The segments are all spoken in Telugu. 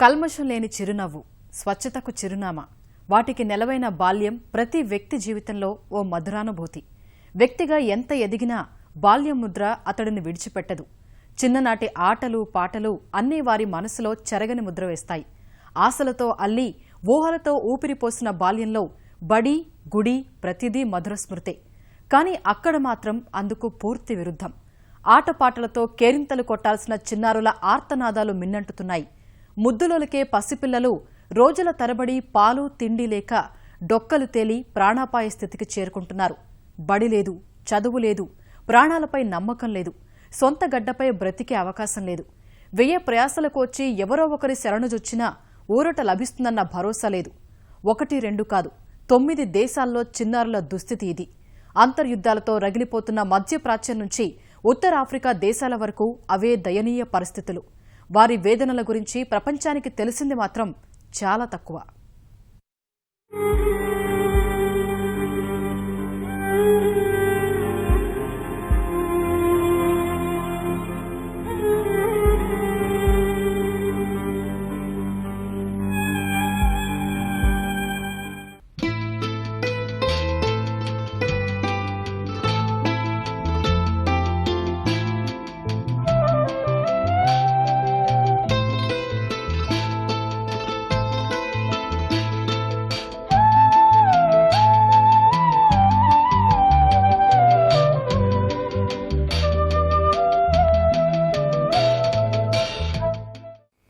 కల్మషం లేని చిరునవ్వు స్వచ్ఛతకు చిరునామా వాటికి నెలవైన బాల్యం ప్రతి వ్యక్తి జీవితంలో ఓ మధురానుభూతి. వ్యక్తిగా ఎంత ఎదిగినా బాల్యం ముద్ర అతడిని విడిచిపెట్టదు. చిన్ననాటి ఆటలు పాటలు అన్నీ వారి మనసులో చెరగని ముద్ర వేస్తాయి. ఆశలతో అల్లి ఊహలతో ఊపిరిపోసిన బాల్యంలో బడి గుడి ప్రతిదీ మధుర స్మృతే. కానీ అక్కడ మాత్రం అందుకు పూర్తి విరుద్ధం. ఆటపాటలతో కేరింతలు కొట్టాల్సిన చిన్నారుల ఆర్తనాదాలు మిన్నంటుతున్నాయి. ముద్దులోలకే పసిపిల్లలు రోజుల తరబడి పాలు తిండి లేక డొక్కలు తేలి ప్రాణాపాయ స్థితికి చేరుకుంటున్నారు. బడి లేదు చదువు లేదు ప్రాణాలపై నమ్మకం లేదు సొంత గడ్డపై బ్రతికే అవకాశం లేదు. వెయ్య ప్రయాసలకు వచ్చి ఎవరో ఒకరి శరణుజొచ్చినా ఊరట లభిస్తుందన్న భరోసా లేదు. ఒకటి రెండు కాదు తొమ్మిది దేశాల్లో చిన్నారుల దుస్థితి ఇది. అంతర్యుద్ధాలతో రగిలిపోతున్న మధ్యప్రాచ్యం నుంచి ఉత్తర ఆఫ్రికా దేశాల వరకు అవే దయనీయ పరిస్థితులు. వారి వేదనల గురించి ప్రపంచానికి తెలిసింది మాత్రం చాలా తక్కువ.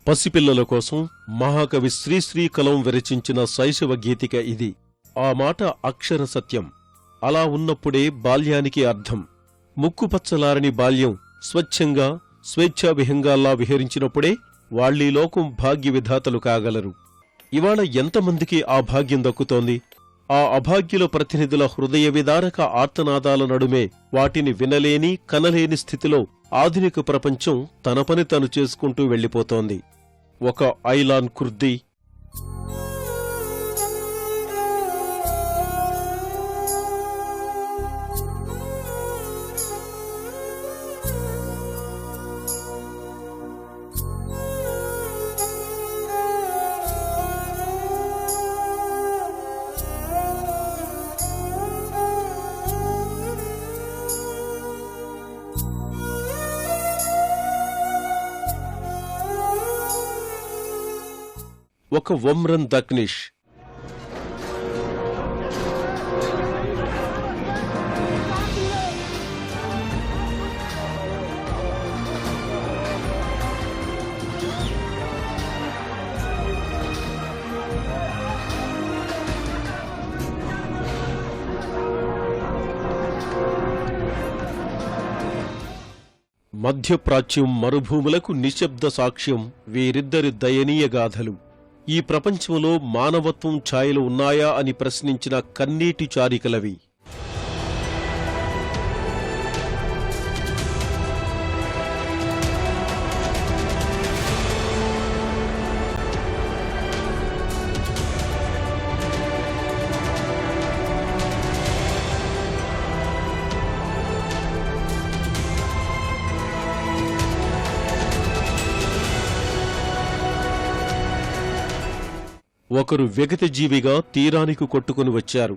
పసిపిల్లల కోసం మహాకవి శ్రీశ్రీకలం విరచించిన శైశవ గీతిక ఇది. ఆ మాట అక్షర సత్యం. అలా ఉన్నప్పుడే బాల్యానికి అర్థం. ముక్కుపచ్చలారని బాల్యం స్వచ్ఛంగా స్వేచ్ఛావిహంగాల్లా విహరించినప్పుడే వాళ్ళీ లోకం భాగ్య విధాతలు కాగలరు. ఇవాళ ఎంతమందికి ఆ భాగ్యం దక్కుతోంది? ఆ అభాగ్యుల ప్రతినిధుల హృదయ విదారక ఆర్తనాదాల నడుమే వాటిని వినలేని కనలేని స్థితిలో ఆధునిక ప్రపంచం తన పని తను చేసుకుంటూ వెళ్ళిపోతోంది. ఒక ఐలాన్ కుర్దీ ఒక వమ్రన్ దక్నిష్. మధ్యప్రాచ్యం మరుభూములకు నిశ్శబ్ద సాక్ష్యం వీరిద్దరి దయనీయ గాథలు. ఈ ప్రపంచంలో మానవత్వం ఛాయలు ఉన్నాయా అని ప్రశ్నించిన కన్నీటి చారికలవి. ఒకరు వెగత జీవిగా తీరానికి కొట్టుకుని వచ్చారు.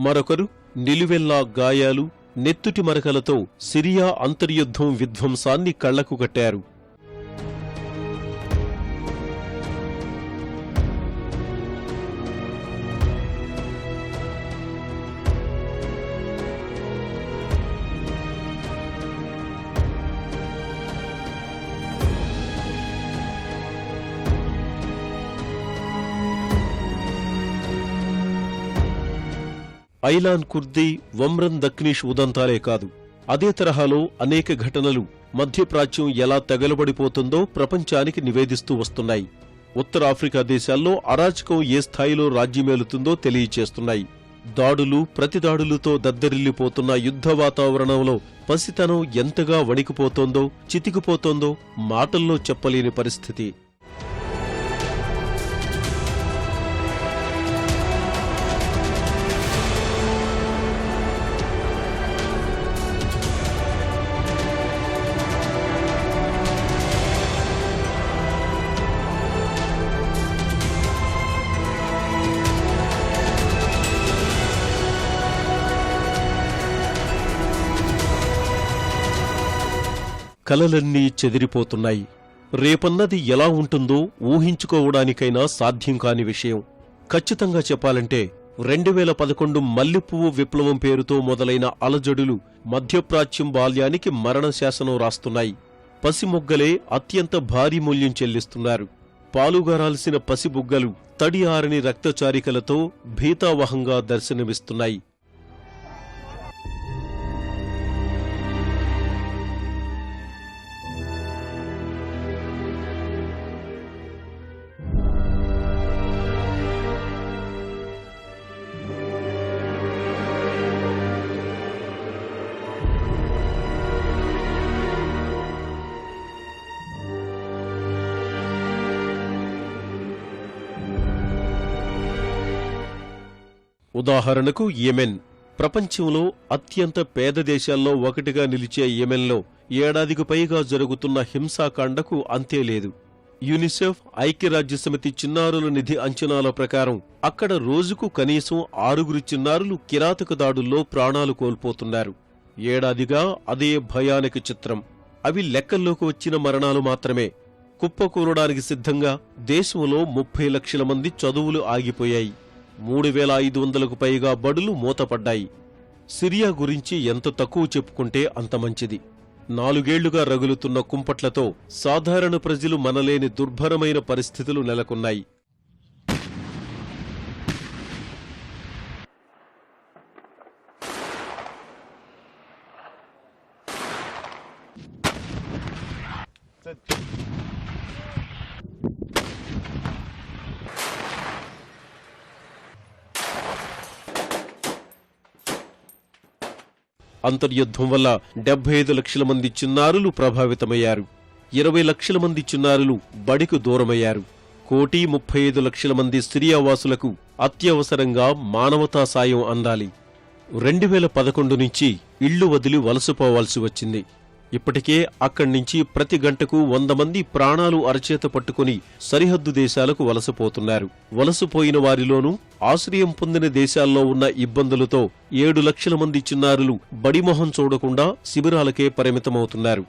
మరొకరు నిలువెల్లా గాయాలు నెత్తుటి మరకలతో సిరియా అంతర్యుద్ధం విధ్వంసాన్ని కళ్ళకు కట్టారు. ఐలాన్ కుర్దీ వమ్రన్ దక్నీష్ ఉదంతాలే కాదు. అదే తరహాలో అనేక ఘటనలు మధ్యప్రాచ్యం ఎలా తగలబడిపోతుందో ప్రపంచానికి నివేదిస్తూ వస్తున్నాయి. ఉత్తర ఆఫ్రికా దేశాల్లో అరాచకం ఏ స్థాయిలో రాజ్యమేలుతుందో తెలియచేస్తున్నాయి. దాడులు ప్రతిదాడులతో దద్దరిల్లిపోతున్న యుద్ధ వాతావరణంలో పసితనం ఎంతగా వణికిపోతోందో చితికిపోతోందో మాటల్లో చెప్పలేని పరిస్థితి. కలలన్నీ చెదిరిపోతున్నాయి. రేపన్నది ఎలా ఉంటుందో ఊహించుకోవడానికైనా సాధ్యం కాని విషయం. ఖచ్చితంగా చెప్పాలంటే రెండు వేల పదకొండు మల్లెపువ్వు విప్లవం పేరుతో మొదలైన అలజడులు మధ్యప్రాచ్యం బాల్యానికి మరణ శాసనం రాస్తున్నాయి. పసిమొగ్గలే అత్యంత భారీ మూల్యం చెల్లిస్తున్నారు. పాలుగారాల్సిన పసిబుగ్గలు తడి ఆరని రక్తచారికలతో భీతావహంగా దర్శనమిస్తున్నాయి. ఉదాహరణకు యెమెన్. ప్రపంచంలో అత్యంత పేద దేశాల్లో ఒకటిగా నిలిచే యెమెన్లో ఏడాదికి పైగా జరుగుతున్న హింసాకాండకు అంతే లేదు. యునిసెఫ్ ఐక్యరాజ్యసమితి చిన్నారుల నిధి అంచనాల ప్రకారం అక్కడ రోజుకు కనీసం ఆరుగురు చిన్నారులు కిరాతక దాడుల్లో ప్రాణాలు కోల్పోతున్నారు. ఏడాదిగా అదే భయానక చిత్రం. అవి లెక్కల్లోకి వచ్చిన మరణాలు మాత్రమే. కుప్పకూరడానికి సిద్ధంగా దేశంలో ముప్పై లక్షల మంది చదువులు ఆగిపోయాయి. మూడు వేల ఐదు వందలకు పైగా బడులు మూతపడ్డాయి. సిరియా గురించి ఎంత తక్కువ చెప్పుకుంటే అంత మంచిది. నాలుగేళ్ళుగా రగులుతున్న కుంపట్లతో సాధారణ ప్రజలు మనలేని దుర్భరమైన పరిస్థితులు నెలకొన్నాయి. అంతర్యుద్ధం వల్ల డెబ్బై ఐదు లక్షల మంది చిన్నారులు ప్రభావితమయ్యారు. ఇరవై లక్షల మంది చిన్నారులు బడికు దూరమయ్యారు. కోటి ముప్పై ఐదు లక్షల మంది సిరియావాసులకు అత్యవసరంగా మానవతా సాయం అందాలి. రెండు వేల పదకొండు నుంచి ఇళ్ళు వదిలి వలసపోవాల్సి వచ్చింది. ఇప్పటికే అక్కడి నుంచి ప్రతి గంటకు వంద మంది ప్రాణాలు అరచేత పట్టుకుని సరిహద్దు దేశాలకు వలసపోతున్నారు. వలసపోయిన వారిలోనూ ఆశ్రయం పొందిన దేశాల్లో ఉన్న ఇబ్బందులతో ఏడు లక్షల మంది చిన్నారులు బడిమొహం చూడకుండా శిబిరాలకే పరిమితమవుతున్నారు.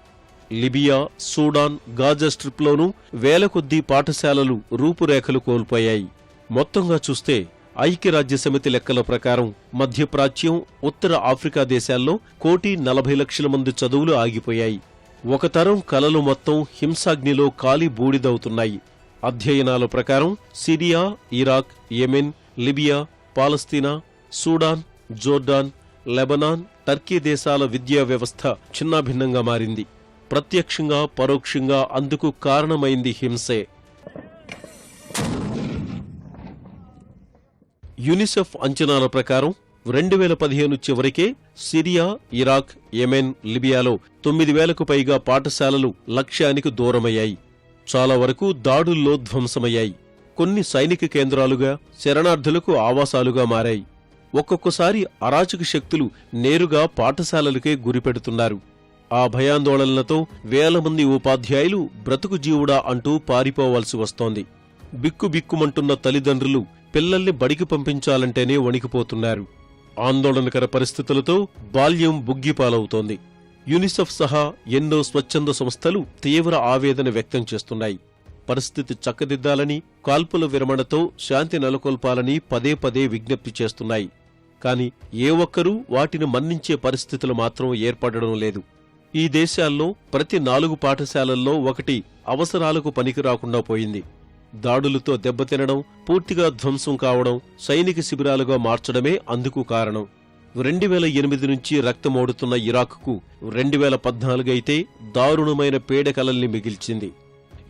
లిబియా సూడాన్ గాజా స్ట్రిప్లోనూ వేల కొద్దీ పాఠశాలలు రూపురేఖలు కోల్పోయాయి. మొత్తంగా చూస్తే ఐక్యరాజ్యసమితి లెక్కల ప్రకారం మధ్యప్రాచ్యం ఉత్తర ఆఫ్రికా దేశాల్లో కోటి నలభై లక్షల మంది చదువులు ఆగిపోయాయి. ఒక తరం కలలు మొత్తం హింసాగ్నిలో కాలి బూడిదవుతున్నాయి. అధ్యయనాల ప్రకారం సిరియా ఇరాక్ యెమెన్ లిబియా పాలస్తీనా సూడాన్ జోర్డాన్ లెబనాన్ టర్కీ దేశాల విద్యా వ్యవస్థ చిన్నాభిన్నంగా మారింది. ప్రత్యక్షంగా పరోక్షంగా అందుకు కారణమైంది హింసే. యునిసెఫ్ అంచనాల ప్రకారం రెండు వేల పదిహేను చివరికే సిరియా ఇరాక్ యెమెన్ లిబియాలో తొమ్మిది వేలకు పైగా పాఠశాలలు లక్ష్యానికి దూరమయ్యాయి. చాలా వరకు దాడుల్లో ధ్వంసమయ్యాయి. కొన్ని సైనిక కేంద్రాలుగా శరణార్థులకు ఆవాసాలుగా మారాయి. ఒక్కొక్కసారి అరాచక శక్తులు నేరుగా పాఠశాలలకే గురిపెడుతున్నారు. ఆ భయాందోళనలతో వేల మంది ఉపాధ్యాయులు బ్రతుకు జీవుడా అంటూ పారిపోవాల్సి వస్తోంది. బిక్కుబిక్కుమంటున్న తల్లిదండ్రులు పిల్లల్ని బడికి పంపించాలంటేనే వణికిపోతున్నారు. ఆందోళనకర పరిస్థితులతో బాల్యం బుగ్గిపాలవుతోంది. యునిసెఫ్ సహా ఎన్నో స్వచ్ఛంద సంస్థలు తీవ్ర ఆవేదన వ్యక్తం చేస్తున్నాయి. పరిస్థితి చక్కదిద్దాలని కాల్పుల విరమణతో శాంతి నెలకొల్పాలని పదే పదే విజ్ఞప్తి చేస్తున్నాయి. కాని ఏ ఒక్కరూ వాటిని మన్నించే పరిస్థితులు మాత్రం ఏర్పడడం లేదు. ఈ దేశాల్లో ప్రతి నాలుగు పాఠశాలల్లో ఒకటి అవసరాలకు పనికి రాకుండా పోయింది. దాడులతో దెబ్బతినడం పూర్తిగా ధ్వంసం కావడం సైనిక శిబిరాలుగా మార్చడమే అందుకు కారణం. రెండు వేల ఎనిమిది నుంచి రక్తమోడుతున్న ఇరాక్కు రెండు వేల పద్నాలుగైతే దారుణమైన పీడకలల్ని మిగిల్చింది.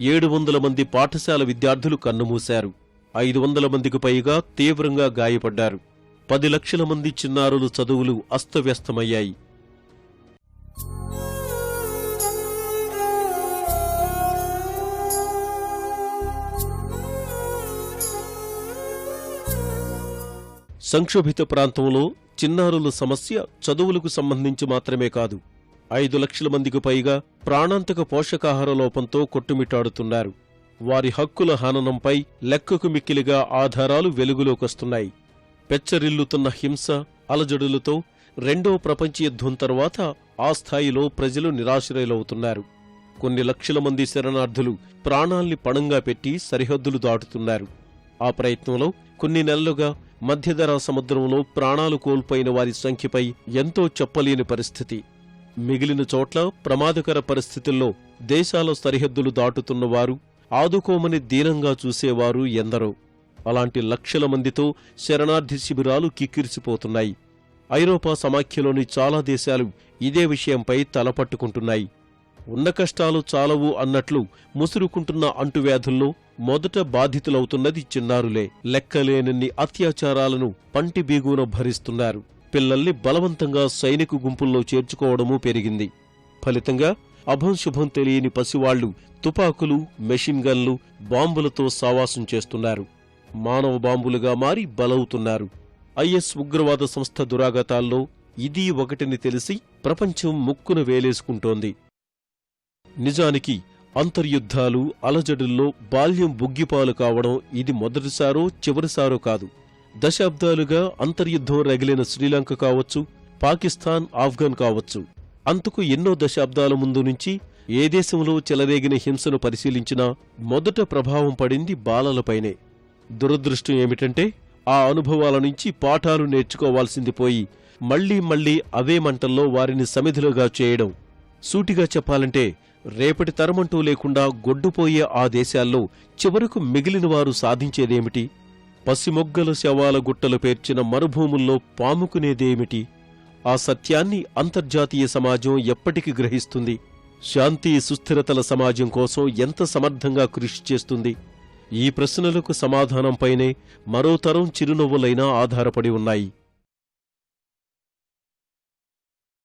ఏడు వందల మంది పాఠశాల విద్యార్థులు కన్నుమూశారు. ఐదు వందల మందికి పైగా తీవ్రంగా గాయపడ్డారు. పది లక్షల మంది చిన్నారులు చదువులు అస్తవ్యస్తమయ్యాయి. సంక్షోభిత ప్రాంతంలో చిన్నారుల సమస్య చదువులకు సంబంధించి మాత్రమే కాదు. ఐదు లక్షల మందికి పైగా ప్రాణాంతక పోషకాహార లోపంతో కొట్టుమిట్టాడుతున్నారు. వారి హక్కుల హననంపై లెక్కకు మిక్కిలిగా ఆధారాలు వెలుగులోకొస్తున్నాయి పెచ్చరిల్లుతున్న హింస అలజడులతో రెండో ప్రపంచ యుద్ధం తర్వాత ఆ స్థాయిలో ప్రజలు నిరాశ్రయులవుతున్నారు. కొన్ని లక్షల మంది శరణార్థులు ప్రాణాల్ని పణంగా పెట్టి సరిహద్దులు దాటుతున్నారు. ఆ ప్రయత్నంలో కొన్ని నెలలుగా మధ్యధరా సముద్రంలో ప్రాణాలు కోల్పోయిన వారి సంఖ్యపై ఎంతో చెప్పలేని పరిస్థితి. మిగిలిన చోట్ల ప్రమాదకర పరిస్థితుల్లో దేశాల సరిహద్దులు దాటుతున్నవారు ఆదుకోమని దీనంగా చూసేవారు ఎందరో. అలాంటి లక్షల మందితో శరణార్థి శిబిరాలు కిక్కిరిసిపోతున్నాయి. ఐరోపా సమాఖ్యలోని చాలా దేశాలు ఇదే విషయంపై తలపట్టుకుంటున్నాయి. ఉన్న కష్టాలు చాలవు అన్నట్లు ముసురుకుంటున్న అంటువ్యాధుల్లో మొదట బాధితులవుతున్నది చిన్నారులే. లెక్కలేనన్ని అత్యాచారాలను పంటి బీగున భరిస్తున్నారు. పిల్లల్ని బలవంతంగా సైనిక గుంపుల్లో చేర్చుకోవడమూ పెరిగింది. ఫలితంగా అభంశుభం తెలియని పసివాళ్ళు తుపాకులు మెషిన్ గన్లు బాంబులతో సావాసం చేస్తున్నారు. మానవ బాంబులుగా మారి బలవుతున్నారు. ఐఎస్ ఉగ్రవాద సంస్థ దురాగతాల్లో ఇది ఒకటిని తెలిసి ప్రపంచం ముక్కున వేలేసుకుంటోంది. నిజానికి అంతర్యుద్ధాలు అలజడుల్లో బాల్యం బుగ్గిపాలు కావడం ఇది మొదటిసారో చివరిసారో కాదు. దశాబ్దాలుగా అంతర్యుద్ధం రగిలిన శ్రీలంక కావచ్చు పాకిస్తాన్ ఆఫ్ఘన్ కావచ్చు. అంతకు ఎన్నో దశాబ్దాల ముందు నుంచి ఏ దేశంలో చెలరేగిన హింసను పరిశీలించినా మొదట ప్రభావం పడింది బాలలపైనే. దురదృష్టం ఏమిటంటే ఆ అనుభవాల నుంచి పాఠాలు నేర్చుకోవాల్సింది పోయి మళ్ళీ మళ్ళీ అవే మంటల్లో వారిని సమిధులుగా చేయడం. సూటిగా చెప్పాలంటే రేపటి తరమంటూ లేకుండా గొడ్డుపోయే ఆ దేశాల్లో చివరకు మిగిలిన వారు సాధించేదేమిటి? పసిమొగ్గల శవాల గుట్టలు పేర్చిన మరుభూముల్లో పాముకునేదేమిటి? ఆ సత్యాన్ని అంతర్జాతీయ సమాజం ఎప్పటికి గ్రహిస్తుంది. శాంతి సుస్థిరతల సమాజం కోసం ఎంత సమర్థంగా కృషి చేస్తుంది? ఈ ప్రశ్నలకు సమాధానంపైనే మరో తరం చిరునవ్వులైనా ఆధారపడి ఉన్నాయి.